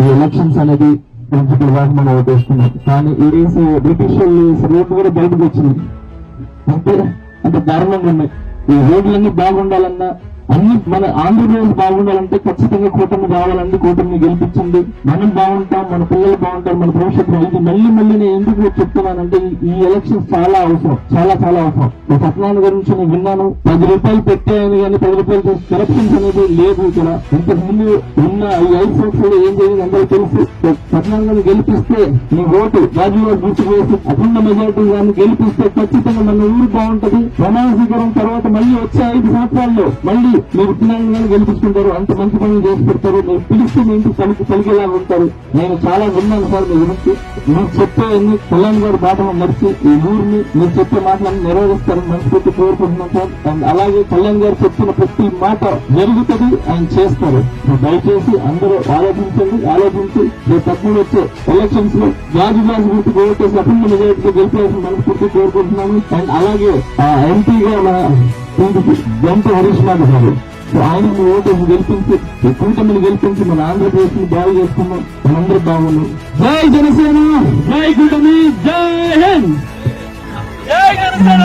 ఈ ఎలక్షన్స్ అనేది మంచి గా మనం ఓటేసుకున్నాం కానీ ఈ డేస్ బ్రిటిష్ వాళ్ళు రోడ్డు కూడా బయటకు వచ్చింది. అంటే అంటే దారుణంగా ఉన్నాయి. ఈ రోడ్లన్నీ బాగుండాలన్నా అన్ని మన ఆంధ్రప్రదేశ్ బాగుండాలంటే ఖచ్చితంగా కూటమి రావాలండి కూటమిని గెలిపించండి. మనం బాగుంటాం మన పిల్లలు బాగుంటారు మన భవిష్యత్తు ఇది మళ్ళీ మళ్ళీ నేను ఎందుకు చెప్తున్నానంటే ఈ- ఈ చాలా అవసరం చాలా చాలా అవసరం. ఈ సత్యనారాయణ గురించి నేను విన్నాను. పది రూపాయలు పెట్టాయని కానీ పది రూపాయలు చేసి కరప్షన్స్ అనేది లేదు ఇక్కడ. ఇంతకుముందు ఉన్న ఈ ఐదు సంవత్సరాలు ఏం జరిగింది అందరూ తెలుసు. సత్యనారాయణ గారిని గెలిపిస్తే నీ ఓటు రాజీవ్ గారు గుర్తు చేసి అఖండ మెజార్టీ గారిని గెలిపిస్తే ఖచ్చితంగా మన ఊరు బాగుంటది. ప్రమాణ స్వీకారం తర్వాత మళ్ళీ వచ్చే ఐదు సంవత్సరాల్లో మళ్ళీ మీరు పిల్లలను గారిని గెలిపించుకుంటారు అంత మంచి పనులు చేసి పెడతారు మీరు పిలిస్తే మీ ఇంటికి పలికి పలికేలాగా ఉంటారు. నేను చాలా విన్నాను సార్ మీ గురించి. మీరు చెప్పే అన్ని కళ్యాణ్ గారి బాటలో మరిచి ఈ ఊరిని మీరు చెప్పే మాటలను నెరవేరుస్తారని మనస్ఫూర్తి కోరుకుంటున్నాం సార్. అండ్ అలాగే కళ్యాణ్ గారు చెప్పిన ప్రతి మాట జరుగుతుంది ఆయన చేస్తారు. దయచేసి అందరూ ఆలోచించండి ఆలోచించి రేపు తక్కువ వచ్చే ఎలక్షన్స్లో జాజు జాజు గుర్తు ఓటేసి అఖండ మెజారిటీతో గెలిపేసి మనస్ఫూర్తి కోరుకుంటున్నాను. అండ్ అలాగే ఆ ఎంపీగా మన దీనికి గంట హరీష్ నాథ్ గారు సో ఆయన ఓటేసి గెలిపించి ఈ కూటమిని గెలిపించి మన ఆంధ్రప్రదేశ్ని బాగు చేసుకున్నాం మనందరూ బాగున్నాం. జై జనసేన జై కూటమి జై హింద్. జై జనసేన!